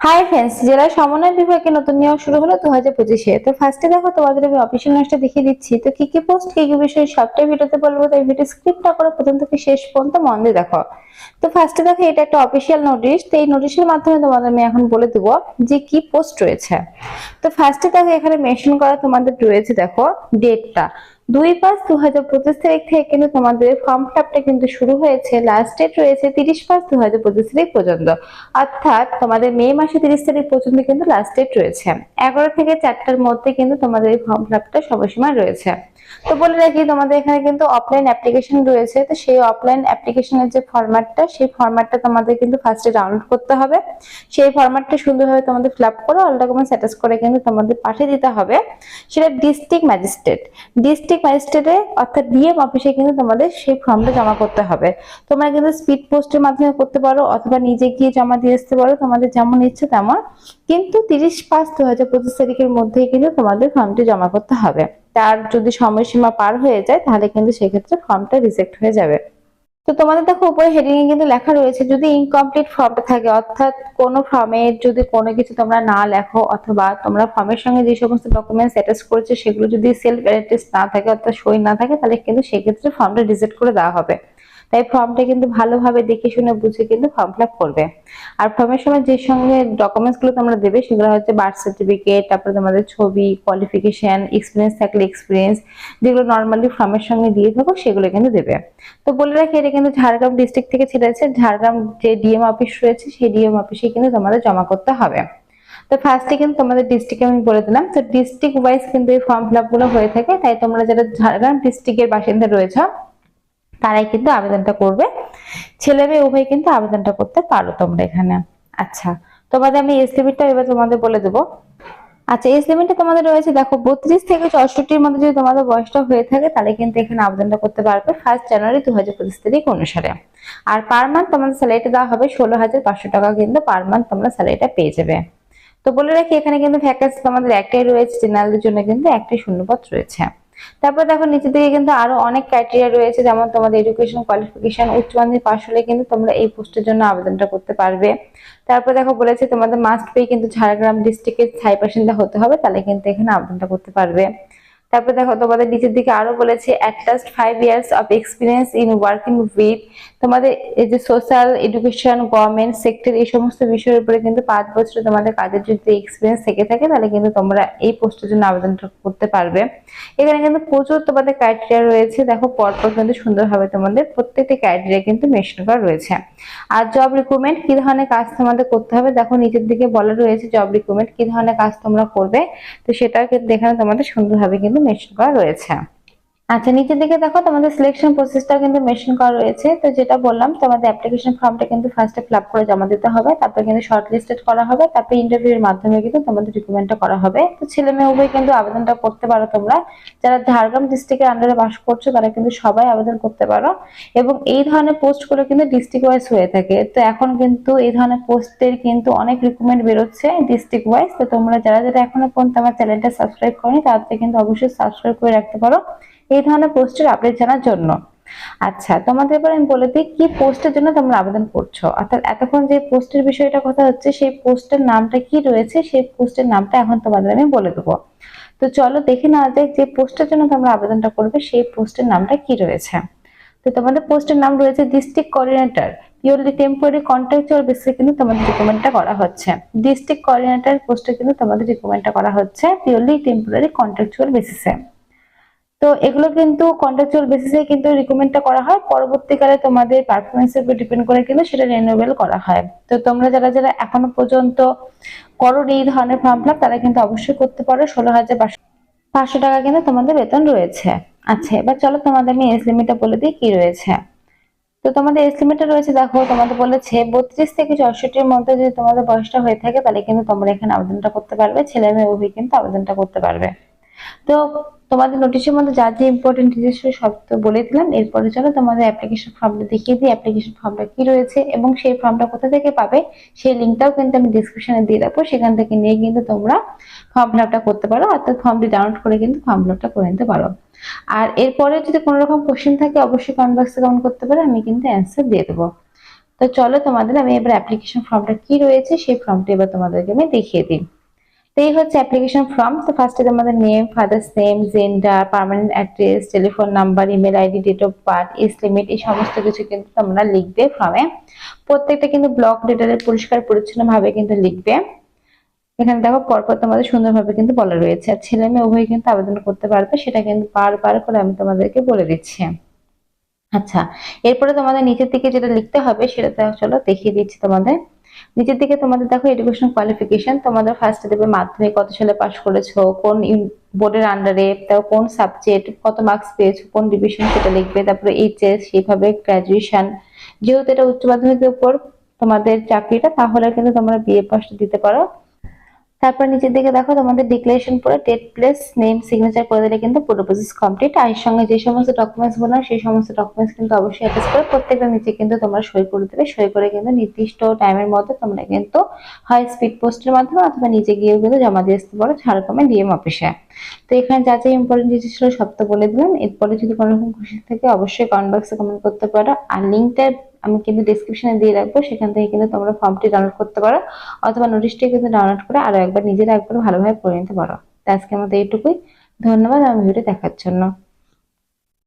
Hi friends জেলা সমন্বয় বিভাগে নতুন নিয়োগ শুরু হলো দু হাজার পঁচিশে। তো ফার্স্টে দেখো তোমাদের আমি অফিসিয়াল নোটসটা দেখিয়ে দিচ্ছি। তো কি কি পোস্ট কি কি বিষয়, সবটাই ভিডিওতে বলব। তাই ভিডিও স্ক্রিপ্ট না করে প্রথম থেকে শেষ পর্যন্ত মন দিয়ে দেখো। তো ফার্স্টে দেখো, এটা একটা অফিসিয়াল নোটিশ তো এই নোটিশের মাধ্যমে তোমাদের আমি এখন বলে দেবো যে কি পোস্ট রয়েছে। তো ফার্স্টে দেখো, এখানে মেনশন করা তোমাদের রয়েছে, দেখো ডেটটা দুই পাঁচ দু হাজার পঁচিশ তারিখ থেকে কিন্তু তোমাদের ফর্ম ফিলাপটা কিন্তু শুরু হয়েছে। লাস্ট ডেট রয়েছে তিরিশ পাঁচ দু হাজার পঁচিশ তারিখ পর্যন্ত। অর্থাৎ তোমাদের মে মাসে তিরিশ তারিখ পর্যন্ত কিন্তু লাস্ট ডেট রয়েছে। এগারো থেকে চারটার মধ্যে কিন্তু তোমাদের এই ফর্ম ফিলাপটা সবসময় রয়েছে। তো বলে রাখি, তোমাদের এখানে কিন্তু অফলাইন অ্যাপ্লিকেশন রয়েছে। তো সেই অফলাইন অ্যাপ্লিকেশনের যে ফরম্যাটটা সেই ফরম্যাটটা তোমাদের কিন্তু ফার্স্টে ডাউনলোড করতে হবে। সেই ফরম্যাটটা সুন্দরভাবে তোমাদের ফিল আপ করে অল ডকুমেন্টস অ্যাটাচ করে কিন্তু তোমাদের পাঠিয়ে দিতে হবে। সেটা ডিস্ট্রিক্ট ম্যাজিস্ট্রেট ডিস্ট্রিক্ট ম্যাজিস্ট্রেটে অর্থাৎ ডিএম অফিসে কিন্তু তোমাদের সেই ফর্মটা জমা করতে হবে। তোমরা কিন্তু স্পিড পোস্টের মাধ্যমে করতে পারো, অথবা নিজে গিয়ে জমা দিয়ে আসতে পারো, তোমাদের যেমন ইচ্ছে তেমন। কিন্তু তিরিশ পাঁচ দু হাজার পঁচিশ তারিখের মধ্যেই কিন্তু তোমাদের ফর্মটি জমা করতে হবে। তার যদি সময়সীমা পার হয়ে যায়, তাহলে কিন্তু সেক্ষেত্রে ফর্মটা রিজেক্ট হয়ে যাবে। তো তোমাদের দেখো উপরে হেডিং এ কিন্তু লেখা রয়েছে, যদি ইনকমপ্লিট ফর্মটা থাকে, অর্থাৎ কোন ফর্মের যদি কোনো কিছু তোমরা না লেখো, অথবা তোমরা ফর্মের সঙ্গে যে সমস্ত ডকুমেন্টস অ্যাটাচ করেছ, সেগুলো যদি সেলফ অ্যাটেস্ট না থাকে, অর্থাৎ সই না থাকে, তাহলে কিন্তু সেক্ষেত্রে ফর্মটা রিজেক্ট করে দেওয়া হবে। তাই ফর্মটা কিন্তু ভালোভাবে দেখে শুনে বুঝে কিন্তু ফর্ম ফিল করবে। আর ফর্মের সময় যে সঙ্গে ডকুমেন্টসগুলো তোমরা দেবে, সেগুলো হচ্ছে বার্থ সার্টিফিকেট তারপরে তোমাদের ছবি কোয়ালিফিকেশন এক্সপিরিয়েন্স থাকলে এক্সপিরিয়েন্স যেগুলো নর্মালি ফর্মের সঙ্গে দিয়ে থাকো, সেগুলো কিন্তু দেবে। তো বলে রাখি, এটা কিন্তু ঝাড়গ্রাম ডিস্ট্রিক্ট থেকে ছেড়েছে ঝাড়গ্রাম যে ডিএম অফিস রয়েছে, সেই ডিএম অফিসে কিন্তু তোমাদের জমা করতে হবে। তো ফার্স্টে কিন্তু তোমাদের ডিস্ট্রিক্ট আমি বলে দিলাম। তো ডিস্ট্রিক্ট ওয়াইজ কিন্তু এই ফর্ম ফিল হয়ে থাকে। তাই তোমরা যারা ঝাড়গ্রাম ডিস্ট্রিক্টের বাসিন্দা রয়েছে তারাই কিন্তু আবেদনটা করবে। ছেলে মেয়ে, উভয় কিন্তু আবেদনটা করতে পারো তোমরা এখানে। আচ্ছা তোমাদের আমি এজ লিমিটটা এবার তোমাদের বলে দেবো। আচ্ছা এজ লিমিটটা তোমাদের রয়েছে, দেখো, বত্রিশ থেকে চৌষট্টির মধ্যে যদি তোমাদের বয়সটা হয়ে থাকে, তাহলে কিন্তু এখানে আবেদনটা করতে পারবে ফার্স্ট জানুয়ারি দু হাজার পঁচিশ তারিখ অনুসারে। আর পার মান্থ তোমাদের স্যালারিটা দেওয়া হবে ষোলো হাজার পাঁচশো টাকা কিন্তু পার মান্থ তোমরা স্যালারিটা পেয়ে যাবে। তো বলে রাখি, এখানে কিন্তু ভ্যাকেন্সি তোমাদের একটাই রয়েছে জেনারেলদের জন্য কিন্তু একটাই শূন্যপদ রয়েছে। তারপর দেখো নিচের দিকে কিন্তু আরও অনেক ক্রাইটেরিয়া রয়েছে, যেমন তোমাদের এডুকেশন কোয়ালিফিকেশন উচ্চ মাধ্যমিক পাশ হলে কিন্তু তোমরা এই পোস্টের জন্য আবেদনটা করতে পারবে। তারপর দেখো বলেছে তোমাদের মাস্ট পেয়ে কিন্তু ঝাড়গ্রাম ডিস্ট্রিক্টের স্থায়ী বাসিন্দা হতে হবে, তাহলে কিন্তু এখানে আবেদনটা করতে পারবে। তারপর দেখো তোমাদের নিচের দিকে আরও বলেছে at least five years of experience in working with তোমাদের এই যে সোশ্যাল এডুকেশন গভর্নমেন্ট সেক্টর এই সমস্ত বিষয়ের উপরে কিন্তু পাঁচ বছর তোমাদের কাজের যদি এক্সপিরিয়েন্স থেকে থাকে, তাহলে কিন্তু তোমরা এই পোস্টের জন্য আবেদনটা করতে পারবে। এখানে কিন্তু প্রচুর তোমাদের ক্রাইটেরিয়া রয়েছে। দেখো, পরপর কিন্তু সুন্দরভাবে তোমাদের প্রত্যেকটি ক্রাইটেরিয়া কিন্তু মেনশন করা রয়েছে। আর জব রিক্রুটমেন্ট কি ধরনের কাজ তোমাদের করতে হবে? দেখো, নিচের দিকে বলা রয়েছে জব রিক্রুটমেন্ট কি ধরনের কাজ তোমরা করবে? তো সেটাও কিন্তু এখানে তোমাদের সুন্দরভাবে কিন্তু মেনশন করা রয়েছে। আচ্ছা নিচের দিকে দেখো, তোমাদের সিলেকশন প্রসেসটা কিন্তু মেশিন করা রয়েছে। তো যেটা বললাম, তোমাদের অ্যাপ্লিকেশন ফর্মটা কিন্তু ফার্স্টে ফিল করে জমা দিতে হবে, তারপর কিন্তু শর্ট লিস্টেড করা হবে, তারপর ইন্টারভিউর মাধ্যমে কিন্তু তোমাদের রিক্রুটমেন্টটা করা হবে। তো ছেলে মেয়ে উভয় কিন্তু আবেদনটা করতে পারো তোমরা। যারা ঝাড়গ্রাম ডিস্ট্রিক্টের আন্ডারে বাস করছ, তারা কিন্তু সবাই আবেদন করতে পারো। এবং এই ধরনের পোস্টগুলো কিন্তু ডিস্ট্রিক্ট ওয়াইজ হয়ে থাকে। তো এখন কিন্তু এই ধরনের পোস্টের কিন্তু অনেক রিক্রুটমেন্ট বেরোচ্ছে ডিস্ট্রিক্ট ওয়াইজ তো তোমরা যারা যারা এখনও পর্যন্ত আমার চ্যানেলটা সাবস্ক্রাইব করনি, তাদের কিন্তু অবশ্যই সাবস্ক্রাইব করে রাখতে পারো। এই ধরনের পোস্টের আপডেট জানার জন্য। আচ্ছা তোমাদের এবার আমি বলে দিই কি পোস্টের জন্য তোমরা আবেদন করছ। অর্থাৎ এতক্ষণ যে পোস্টের বিষয়টা কথা হচ্ছে, সেই পোস্টের নামটা কি রয়েছে, সেই পোস্টের নামটা এখন তোমাদের আমি বলে দেবো। তো চলো দেখে নেওয়া যাক যে পোস্টের জন্য তোমরা আবেদনটা করবে, সেই পোস্টের নামটা কি রয়েছে। তো তোমাদের পোস্টের নাম রয়েছে district coordinator purely temporary contractual বেসিসে কিন্তু তোমাদের রিকমেন্ডটা করা হচ্ছে। ডিস্ট্রিক্ট কোঅর্ডিনেটর পোস্টে কিন্তু তোমাদের রিকমেন্ডটা করা হচ্ছে পিওরলি টেম্পোরারি কন্ট্রাকচুয়াল বেসিসে তো এগুলো কিন্তু কন্ট্রাকচুয়াল বেসিসে কিন্তু রিকমেন্ডটা করা হয়। পরবর্তীকালে তোমাদের পারফরমেন্সের উপর ডিপেন্ড করে কিন্তু সেটা রিনিউয়েবল করা হয়। তো তোমরা যারা যারা এখনও পর্যন্ত করো এই ধরনের ফর্ম ফিল তারা কিন্তু অবশ্যই করতে পারো। ষোলো হাজার পাঁচশো টাকা কিন্তু তোমাদের বেতন রয়েছে। আচ্ছা এবার চলো তোমাদের আমি এস লিমিটটা বলে দিই, কি রয়েছে? তো তোমাদের এজ লিমিটটা রয়েছে, দেখো, তোমাদের বলেছে বত্রিশ থেকে চৌষট্টির মধ্যে যদি তোমাদের বয়সটা হয়ে থাকে, তাহলে কিন্তু তোমরা এখানে আবেদনটা করতে পারবে। ছেলে মেয়ে উভয় কিন্তু আবেদনটা করতে পারবে। তো তোমাদের নোটিশের মধ্যে যা যে ইম্পর্টেন্ট ডিটেলস সব তো বলে দিলাম। এরপরে চলো তোমাদের অ্যাপ্লিকেশন ফর্মটা দেখিয়ে দিই অ্যাপ্লিকেশন ফর্মটা কি রয়েছে এবং সেই ফর্মটা কোথা থেকে পাবে সেই লিঙ্কটাও কিন্তু আমি ডিসক্রিপশনে দিয়ে রাখব। সেখান থেকে নিয়ে কিন্তু তোমরা ফর্ম ফিল করতে পারো, অর্থাৎ ফর্মটি ডাউনলোড করে কিন্তু ফর্ম ফিল করে নিতে পারো। আর এরপরে যদি কোনো রকম কোশ্চেন থাকে, অবশ্যই কমেন্ট বক্সে কমেন্ট করতে পারো, আমি কিন্তু অ্যান্সার দিয়ে দেবো। তো চলো তোমাদের, আমি এবার অ্যাপ্লিকেশন ফর্মটা কি রয়েছে সেই ফর্মটা এবার তোমাদেরকে আমি দেখিয়ে দিই। এই হচ্ছে অ্যাপ্লিকেশন ফর্ম তো ফার্স্টে তোমাদের name father's name gender permanent address telephone number email ID date of birth age limit এই সমস্ত কিছু কিন্তু তোমরা লিখবে ফর্মে প্রত্যেকটা কিন্তু ব্লক ডেটারে পরিষ্কার পরিচ্ছন্নভাবে কিন্তু লিখবে। এখানে দেখো পরপর তোমাদের সুন্দরভাবে কিন্তু বলা রয়েছে। আর ছেলে মেয়ে উভয় কিন্তু আবেদন করতে পারবে, সেটা কিন্তু বারবার করে আমি তোমাদেরকে বলে দিচ্ছি। আচ্ছা এরপরে তোমাদের নিচের দিকে যেটা লিখতে হবে সেটা চলো দেখিয়ে দিচ্ছি তোমাদের। নিচের দিকে তোমাদের দেখো এডুকেশন কোয়ালিফিকেশন তোমাদের ফার্স্টে দেবে মাধ্যমিক, কত সালে পাস করেছ, কোন বোর্ডের আন্ডারে তাও কোন সাবজেক্ট কত মার্কস পেয়েছ, কোন ডিভিশন সেটা লিখবে, তারপরে এইচএস সেভাবে গ্রাজুয়েশন যেহেতু এটা উচ্চ মাধ্যমিকের উপর তোমাদের চাকরিটা, তাহলে কিন্তু তোমরা বিএ পাসটা দিতে পারো। তারপর নিচের দিকে দেখো, তোমাদের ডিক্লারেশন পরে ডেট প্লেস নেম সিগনেচার করে দিলে কিন্তু পুরো প্রসেস কমপ্লিট আর এর সঙ্গে যে সমস্ত ডকুমেন্টস বানাও সেই সমস্ত ডকুমেন্টস কিন্তু অবশ্যই অ্যাটাচ করে। প্রত্যেকটা নিচে কিন্তু তোমরা সই করে দেবে। সই করে কিন্তু নির্দিষ্ট টাইমের মধ্যে তোমরা কিন্তু হয় স্পিড পোস্টের মাধ্যমে অথবা নিজে গিয়েও কিন্তু জমা দিয়ে আসতে পারো ঝাড়গ্রামে ডিএম অফিসে তো এখানে যা যা ইম্পর্টেন্ট জিনিস ছিল সব তো বলে দিলাম। এরপরে যদি কোনো রকম খুশি থাকে, অবশ্যই কমেন্ট বক্সে কমেন্ট করতে পারো। আর লিঙ্কটা আমি কিন্তু ডিসক্রিপশনে দিয়ে রাখব, সেখান থেকে কিন্তু তোমরা ফর্মটি ডাউনলোড করতে পারো, অথবা নোটিশটি কিন্তু ডাউনলোড করে আরও একবার নিজেরা একবার ভালোভাবে পড়ে নিতে পারো। তো আজকে আমাদের এইটুকুই। ধন্যবাদ, আমার ভিডিও দেখার জন্য।